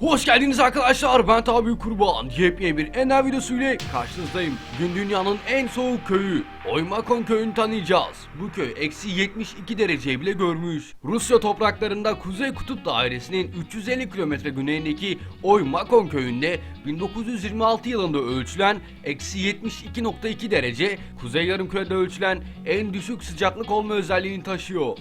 Hoş geldiniz arkadaşlar ben Tabi Kurban. Yepyeni bir Ender videosuyla karşınızdayım. Bugün dünyanın en soğuk köyü Oymakon köyünü tanıyacağız. Bu köy eksi 72 dereceyi bile görmüş. Rusya topraklarında Kuzey Kutup Dairesi'nin 350 kilometre güneyindeki Oymakon köyünde 1926 yılında ölçülen eksi 72.2 derece Kuzey Yarımküre'de ölçülen en düşük sıcaklık olma özelliğini taşıyor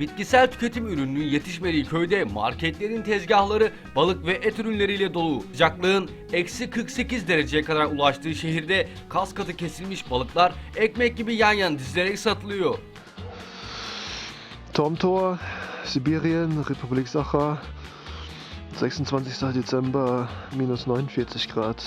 Bitkisel tüketim ürününün yetişmediği köyde marketlerin tezgahları balık ve et ürünleriyle dolu. Sıcaklığın eksi 48 dereceye kadar ulaştığı şehirde kas katı kesilmiş balıklar ekmek gibi yan yana dizilerek satılıyor. Tomtor, Sibirien, Republik Sacha, 26. Dezember, minus 49 Grad.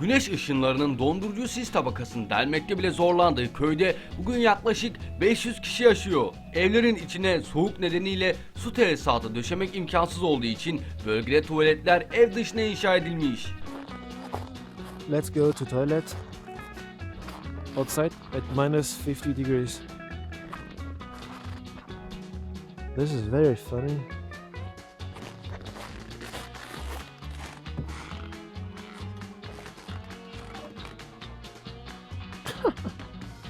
Güneş ışınlarının dondurucu sis tabakasını delmekte bile zorlandığı köyde bugün yaklaşık 500 kişi yaşıyor. Evlerin içine soğuk nedeniyle su tesisatı döşemek imkansız olduğu için bölgede tuvaletler ev dışına inşa edilmiş. Let's go to toilet. Outside at minus 50 degrees. This is very funny.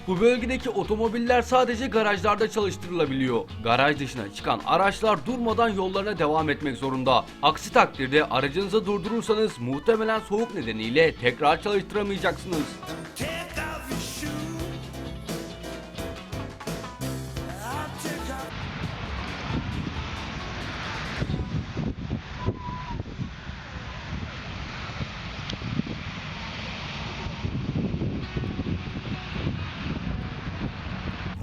Bu bölgedeki otomobiller sadece garajlarda çalıştırılabiliyor. Garaj dışına çıkan araçlar durmadan yollarına devam etmek zorunda. Aksi takdirde aracınızı durdurursanız muhtemelen soğuk nedeniyle tekrar çalıştıramayacaksınız.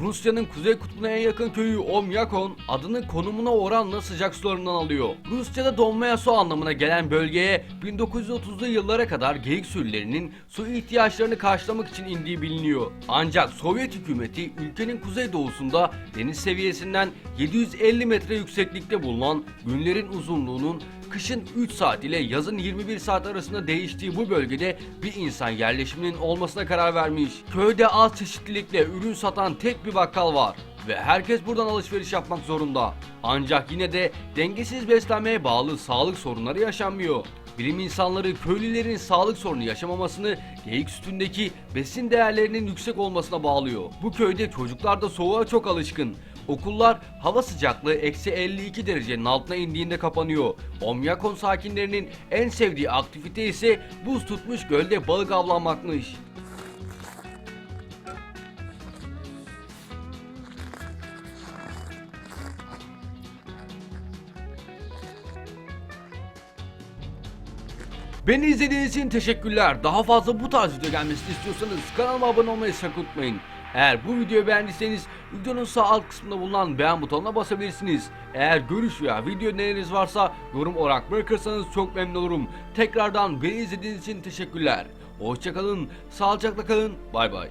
Rusya'nın kuzey kutbuna en yakın köyü Omyakon adını konumuna oranla sıcak sularından alıyor. Rusya'da donmaya su anlamına gelen bölgeye 1930'lu yıllara kadar geyik sürülerinin su ihtiyaçlarını karşılamak için indiği biliniyor. Ancak Sovyet hükümeti ülkenin kuzeydoğusunda deniz seviyesinden 750 metre yükseklikte bulunan günlerin uzunluğunun kışın 3 saat ile yazın 21 saat arasında değiştiği bu bölgede bir insan yerleşiminin olmasına karar vermiş. Köyde az çeşitlilikle ürün satan tek bir bakkal var ve herkes buradan alışveriş yapmak zorunda. Ancak yine de dengesiz beslenmeye bağlı sağlık sorunları yaşanmıyor. Bilim insanları köylülerin sağlık sorunu yaşamamasını geyik sütündeki besin değerlerinin yüksek olmasına bağlıyor. Bu köyde çocuklar da soğuğa çok alışkın. Okullar hava sıcaklığı eksi 52 derecenin altına indiğinde kapanıyor. Omyakon sakinlerinin en sevdiği aktivite ise buz tutmuş gölde balık avlanmakmış. Beni izlediğiniz için teşekkürler. Daha fazla bu tarz video gelmesini istiyorsanız kanalıma abone olmayı sakın unutmayın. Eğer bu videoyu beğendiyseniz videonun sağ alt kısmında bulunan beğen butonuna basabilirsiniz. Eğer görüş veya video öneriniz varsa yorum olarak bırakırsanız çok memnun olurum. Tekrardan beni izlediğiniz için teşekkürler. Hoşçakalın, sağlıcakla kalın, bay bay.